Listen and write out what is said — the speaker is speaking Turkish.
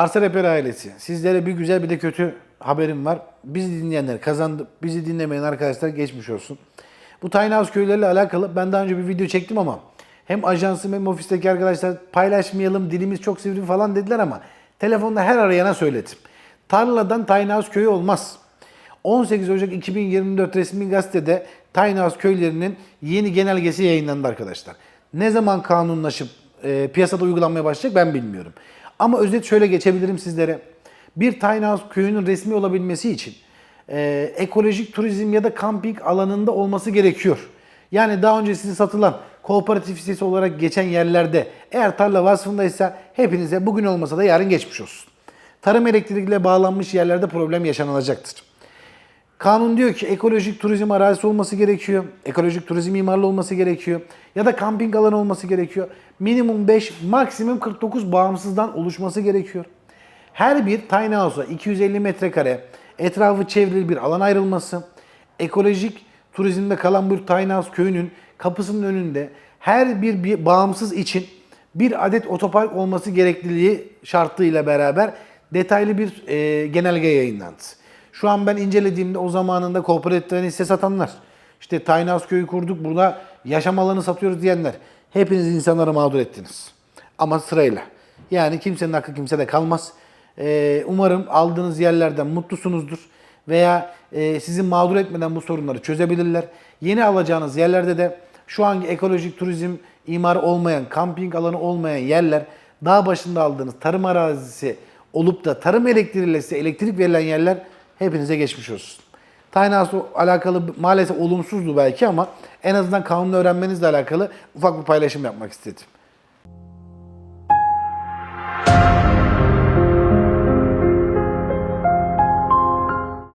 Arsa Rehber ailesi. Sizlere bir güzel bir de kötü haberim var. Bizi dinleyenler kazandı. Bizi dinlemeyen arkadaşlar geçmiş olsun. Bu Tiny House köyleriyle alakalı ben daha önce bir video çektim ama hem ajansım hem ofisteki arkadaşlar paylaşmayalım dilimiz çok sivri falan dediler ama telefonda her arayana söyledim. Tarladan Tiny House köyü olmaz. 18 Ocak 2024 resmi gazetede Tiny House köylerinin yeni genelgesi yayınlandı arkadaşlar. Ne zaman kanunlaşıp e, piyasada uygulanmaya başlayacak ben bilmiyorum. Ama özet şöyle geçebilirim sizlere. Bir Tiny House köyünün resmi olabilmesi için e, ekolojik turizm ya da kamping alanında olması gerekiyor. Yani daha önce size satılan kooperatif sitesi olarak geçen yerlerde eğer tarla vasfındaysa hepinize bugün olmasa da yarın geçmiş olsun. Tarım elektrikle bağlanmış yerlerde problem yaşanılacaktır. Kanun diyor ki ekolojik turizm arazisi olması gerekiyor. Ekolojik turizm imarlı olması gerekiyor. Ya da kamping alanı olması gerekiyor. Minimum 5, maksimum 49 bağımsızdan oluşması gerekiyor. Her bir tiny house'a 250 metrekare etrafı çevrili bir alan ayrılması. Ekolojik turizmde kalan bir tiny house köyünün kapısının önünde her bir, bir bağımsız için bir adet otopark olması gerekliliği şartıyla beraber detaylı bir e, genelge yayınlandı. Şu an ben incelediğimde o zamanında kooperatiflerin hisse satanlar, işte Tiny köyü kurduk burada yaşam alanı satıyoruz diyenler. Hepiniz insanları mağdur ettiniz. Ama sırayla. Yani kimsenin hakkı kimsede kalmaz. Ee, umarım aldığınız yerlerden mutlusunuzdur. Veya e, sizi mağdur etmeden bu sorunları çözebilirler. Yeni alacağınız yerlerde de şu anki ekolojik turizm imar olmayan, kamping alanı olmayan yerler, dağ başında aldığınız tarım arazisi olup da tarım elektriğiyle size elektrik verilen yerler hepinize geçmiş olsun. House'la alakalı maalesef olumsuzdu belki ama en azından kanunu öğrenmenizle alakalı ufak bir paylaşım yapmak istedim.